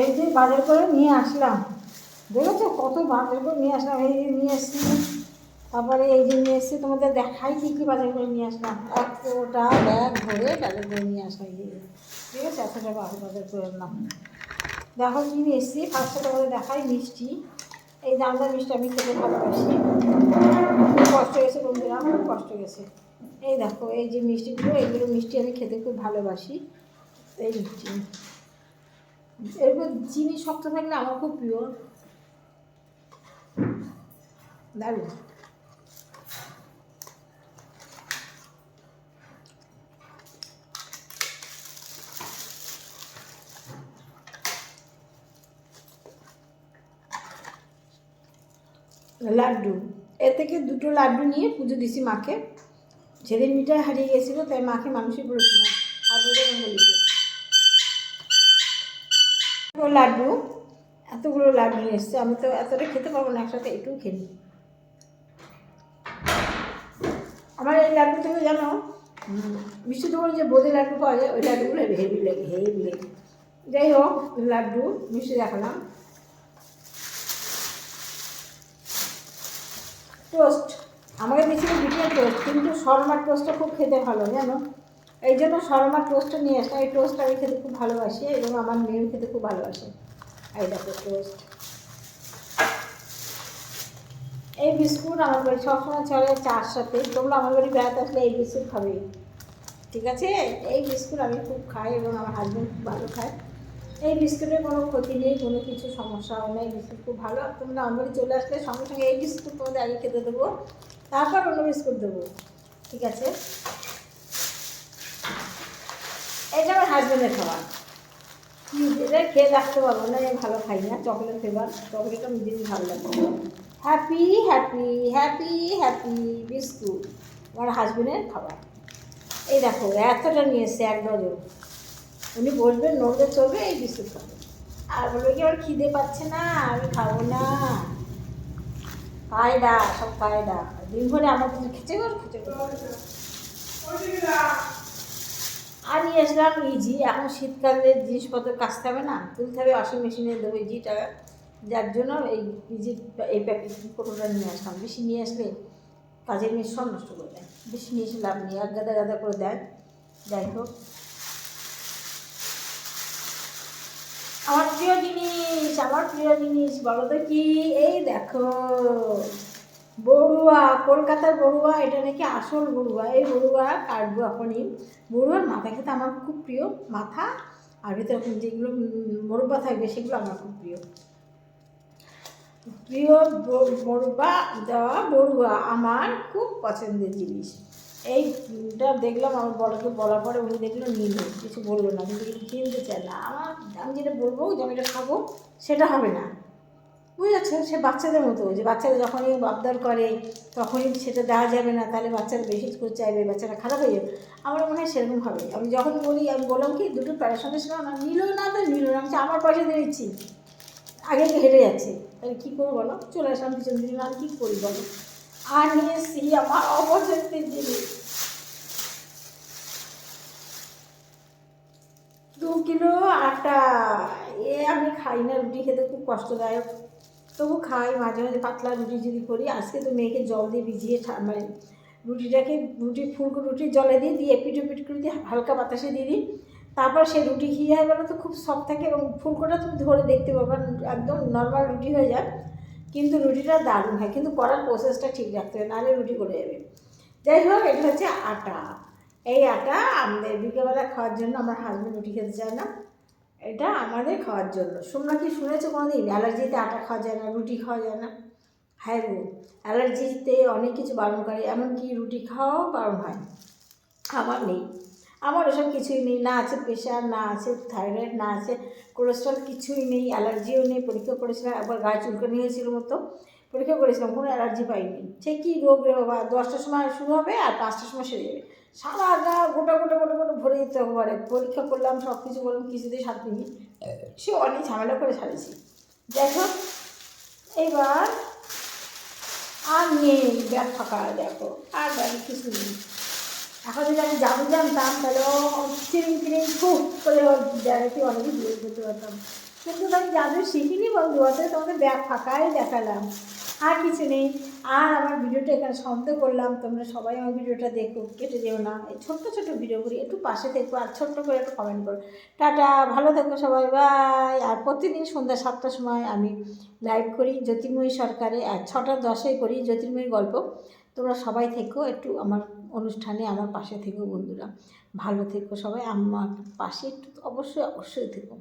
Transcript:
এই যে বাজার করে নিয়ে আসলাম। দেখেছ কত বাজার করে নিয়ে আসলাম? এই যে নিয়ে এসছি। তারপরে এই যে নিয়ে এসছি, তোমাদের দেখাই কী কী বাজার করে নিয়ে আসলাম। একটা ব্যাগ ভরে বাজার করে নিয়ে আসলাম ঠিক আছে, এতটা বাজার বাজার করে আনলাম দেখো কী নিয়ে এসছি ফার্স্টে তোমাদের দেখাই মিষ্টি। এই দামদার মিষ্টি আমি খেতে ভালোবাসি। খুব কষ্ট গেছে বন্ধুরা খুব কষ্ট গেছে এই দেখো, এই যে মিষ্টিগুলো এইগুলো মিষ্টি আমি খেতে খুব ভালোবাসি। এই মিষ্টি। এরপর চিনি শক্ত থাকলে আমার খুব প্রিয়। দারুণ। লাড্ডু। এর থেকে দুটো লাড্ডু নিয়ে পুজো দিছি মাকে। যেদিন মিটার হারিয়ে গেছিল, তাই মাকে মানুষই বলেছিলাম আর এতগুলো লাড্ডু এতগুলো লাড্ডু নিয়ে এসছে। আমি তো এতটা খেতে পারব না একসাথে একটু খেলি আমার এই লাড্ডু থেকে উম, মিষ্টি দোকানে যে বোঁদে লাড্ডু পাওয়া যায় ওই লাড্ডুগুলো হেভি লাগে হেভি লাগে। যাই হোক লাড্ডু মিষ্টি দেখালাম। টোস্ট আমাকে দিয়েছিল বিটের টোস্ট কিন্তু শর্মার টোস্টটা খুব খেতে ভালো জানো? এই জন্য শর্মার টোস্টটা নিয়ে আসলাম। এই টোস্ট আমি খেতে খুব ভালোবাসি এবং আমার মেয়েও খেতে খুব ভালোবাসে। এই দেখো টোস্ট এই বিস্কুট আমার বাড়ি সবসময় চলে চার সাথে। তোমরা আমার বাড়ি বেড়াতে আসলে এই বিস্কুট খাবে। ঠিক আছে? এই বিস্কুট আমি খুব খাই এবং আমার হাজব্যান্ড খুব ভালো খায়। এই বিস্কুটের কোনো ক্ষতি নেই, কোনো কিছু সমস্যা হয় না এই বিস্কুট খুব ভালো। তোমরা আমার বাড়ি চলে আসলে সঙ্গে সঙ্গে এই বিস্কুট তোমাদের আগে খেতে দেবো। তারপর অন্য বিস্কুট দেবো। ঠিক আছে? এটা আমার হাজব্যান্ডের খাবার। এটা খেয়ে দেখতে পারব না, আমি ভালো খাই না চকলেট ফ্লেভার চকলেটটা নিজেরই ভালো লাগে। Happy happy happy happy biscuit আমার হাজব্যান্ডের খাবার। এই দেখো, এতটা নিয়ে এসছে এক ডজন উনি বলবেন নড়বে চলবে, এই বিস্কুট খাবে। আর বলবে কি আমার খিদে পাচ্ছে না, আমি খাব না। কায়দা সব কায়দা দিন ভরে আমার কিছু খেতে কর আর নিয়ে আসলাম ইজি এখন শীতকালে জিনিসপত্র কাচতে হবে না, তুলতে হবে ওয়াশিং মেশিনে দেবো ইজিটা যার জন্য এই ইজি এই প্যাকেট কোটোটা নিয়ে আসলাম। বেশি নিয়ে আসলে কাজের মেয়ে সব নষ্ট করে দেয়। বেশি নিয়ে এসে লাভ নেই এক গাদা গাদা করে দেয়। যাই হোক। আমার প্রিয় জিনিস, আমার প্রিয় জিনিস, বলো তো কি? এই দেখো। বড়ুয়া, কলকাতার বড়ুয়া, এটা নাকি আসল বড়ুয়া। এই বড়ুয়া কাটবো এখনই। বড়ুয়ার মাথা খেতে আমার খুব প্রিয়। মাথা আর ভেতরে যেগুলো মোরব্বা থাকবে সেগুলো আমার খুব প্রিয়। প্রিয় মোরব্বা দেওয়া বড়ুয়া আমার খুব পছন্দের জিনিস। এইটা দেখলাম, আমার বড়কে বলার পরে উনি দেখল নিল, কিছু বলল না। কিন্তু কিনতে চায় না। আমার আমি যেটা বলব, যে আমি এটা খাব, সেটা হবে না। বুঝেছ? সে বাচ্চাদের মতো, যে বাচ্চারা যখনই আবদার করে, তখনই সেটা দেওয়া যাবে না, তাহলে বাচ্চারা বেশি করে চাইবে, বাচ্চারা খারাপ হয়ে যাবে। আমার মনে হয় সেরকম হবে। আমি যখন বলি, আমি বললাম কি, দুটো প্যারাসনের ছিল না নিল না তো নিল না, আমি আমার পয়সা দিয়ে দিচ্ছি। আগে হেরে যাচ্ছে। তাহলে কী করব বলো? চলে আসলাম পিছন পিছন আমি কী করি বলো? আর নিয়ে এসছি আমার অপছন্দের জিনিস দু কিলো আটা, এ আমি খাই না, রুটি খেতে খুব কষ্টদায়ক। তবু খাই, মাঝে মাঝে পাতলা রুটি যদি করি, আজকে তো মেয়েকে জল দিয়ে ভিজিয়ে মানে রুটিটাকে রুটি, ফুলকো রুটি জলে দিয়ে দিয়ে পিঠে পিঠ করে দিয়ে হালকা বাতাসে দিয়ে দিই। তারপর সে রুটি কী হয় বলো তো, খুব সফট থাকে এবং ফুলকোটা তুমি ধরে দেখতে পাবে একদম নর্মাল রুটি হয়ে যায়। কিন্তু রুটিটা দারুণ হয়, কিন্তু করার প্রসেসটা ঠিক রাখতে হবে নাহলে রুটি করে যাবে। যাই হোক, এটা হচ্ছে আটা। এই আটা আমাদের বিকেলবেলা খাওয়ার জন্য আমার হাজব্যান্ড রুটি খেতে চায় না। এটা আমাদের খাওয়ার জন্য। তোমরা কি শুনেছো কোনো দিন অ্যালার্জিতে আটা খাওয়া যায় না, রুটি খাওয়া যায় না? হ্যাঁ গো, অ্যালার্জিতে অনেক কিছু বারণ করে, এমনকি রুটি খাওয়াও বারণ হয় আমার নেই। আমার ওসব কিছুই নেই, না আছে প্রেশার না আছে থাইরয়েড না আছে কোলেস্ট্রল কিছুই নেই, অ্যালার্জিও নেই পরীক্ষা করেছিলাম, একবার গায়ে চুলকানি হয়েছিল মতো পরীক্ষা করেছিলাম, কোনো অ্যালার্জি পাইনি। সে কী রোগ রে বাবা, দশটার সময় শুরু হবে আর পাঁচটার সময় সেরে যাবে। সারা গা গোটা গোটা গোটা গোটা ভরে দিতে একবারে পরীক্ষা করলাম সব কিছু করলাম কিছুতেই মিনিট। সে অনেক ঝামেলা করে সারিয়েছি যাই হোক এইবার আর নেই ব্যাগ ফাঁকা, দেখো। আর ব্যাগে কিছু নেই। এখন যদি আমি যাব জানতাম তাহলে চিরিং চিরিং খুব করে ওর ব্যাগে অনেকই দূরে যেতে পারতাম। কিন্তু আমি জাদু শিখিনি বন্ধু অতএব তোমাদের ব্যাগ ফাঁকাই দেখালাম। আর কিছু নেই। আর আমার ভিডিওটা এখানে শব্দ করলাম। তোমরা সবাই আমার ভিডিওটা দেখো, কেটে যেও না। এই ছোট্ট ছোট্ট ভিডিও করি একটু পাশে থেকো আর ছোট্ট করে একটু কমেন্ট করো। টাটা, ভালো থেকো সবাই বাই আর প্রতিদিন সন্ধ্যা সাতটার সময় আমি লাইভ করি জ্যোতির্ময়ী সরকারে, আর ছটা দশে করি জ্যোতির্ময়ী গল্প। তোমরা সবাই থেকো একটু আমার অনুষ্ঠানে, আমার পাশে থেকো বন্ধুরা। ভালো থেকো সবাই, আমার পাশে একটু অবশ্যই অবশ্যই থেকো।